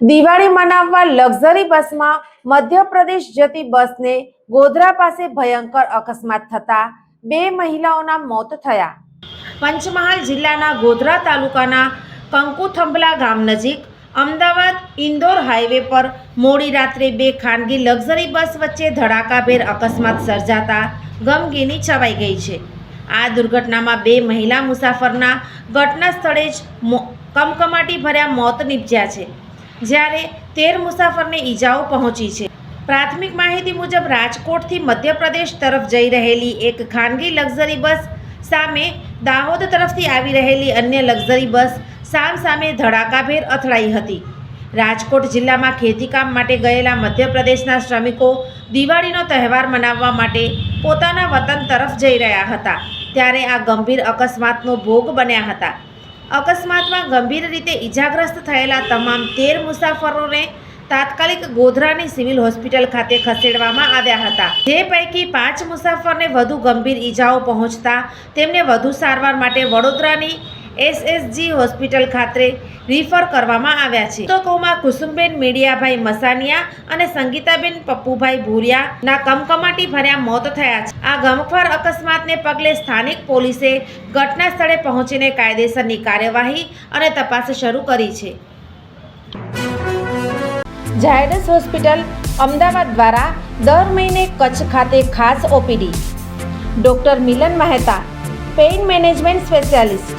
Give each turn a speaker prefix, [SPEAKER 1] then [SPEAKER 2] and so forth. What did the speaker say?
[SPEAKER 1] દિવાળી મનાવવા લક્ઝરી બસમાં મધ્યપ્રદેશ જતી બસને ગોધરા પાસે ભયંકર અકસ્માત થતા બે મહિલાઓના મોત થયા. પંચમહાલ જિલ્લાના ગોધરા તાલુકાના કંકુથંભલા ગામ નજીક અમદાવાદ ઇન્દોર હાઈવે પર મોડી રાત્રે બે ખાનગી લક્ઝરી બસ વચ્ચે ધડાકાભેર અકસ્માત સર્જાતા ગમગીની છવાઈ ગઈ છે. આ દુર્ઘટનામાં બે મહિલા મુસાફરના ઘટના સ્થળે જ કમકમાટી ભર્યા મોત નીપજ્યા છે. જ્યારે તેર મુસાફરને ઈજાઓ પહોંચી છે. પ્રાથમિક માહિતી મુજબ રાજકોટથી મધ્યપ્રદેશ તરફ જઈ રહેલી એક ખાનગી લક્ઝરી બસ સામે દાહોદ તરફથી આવી રહેલી અન્ય લક્ઝરી બસ સામ સામે ધડાકાભેર અથડાઈ હતી. રાજકોટ જિલ્લામાં ખેતીકામ માટે ગયેલા મધ્યપ્રદેશના શ્રમિકો દિવાળીનો તહેવાર મનાવવા માટે પોતાના વતન તરફ જઈ રહ્યા હતા. ત્યારે આ ગંભીર અકસ્માતનો ભોગ બન્યા હતા. અકસ્માતમાં ગંભીર રીતે ઈજાગ્રસ્ત થયેલા તમામ તેર મુસાફરોને તાત્કાલિક ગોધરાની સિવિલ હોસ્પિટલ ખાતે ખસેડવામાં આવ્યા હતા. જે પૈકી પાંચ મુસાફરને વધુ ગંભીર ઈજાઓ પહોંચતા તેમને વધુ સારવાર માટે વડોદરાની એસએસજી હોસ્પિટલ ખાતે રિફર કરવામાં આવ્યા છે. મૃતકોમાં કુસુમબેન મીડિયાભાઈ મસાનિયા અને સંગીતાબેન પપ્પુભાઈ ભૂરિયાના કમકમાટી ભર્યા મોત થયા છે. આ ગમખ્વાર અકસ્માતને પગલે સ્થાનિક પોલીસે ઘટના સ્થળે પહોંચીને કાયદેસરની કાર્યવાહી અને તપાસ શરૂ કરી છે. ઝાયડસ હોસ્પિટલ અમદાવાદ દ્વારા દર મહિને કચ્છ ખાતે ખાસ OPD. Doctor Milan Mehta, pain management specialist.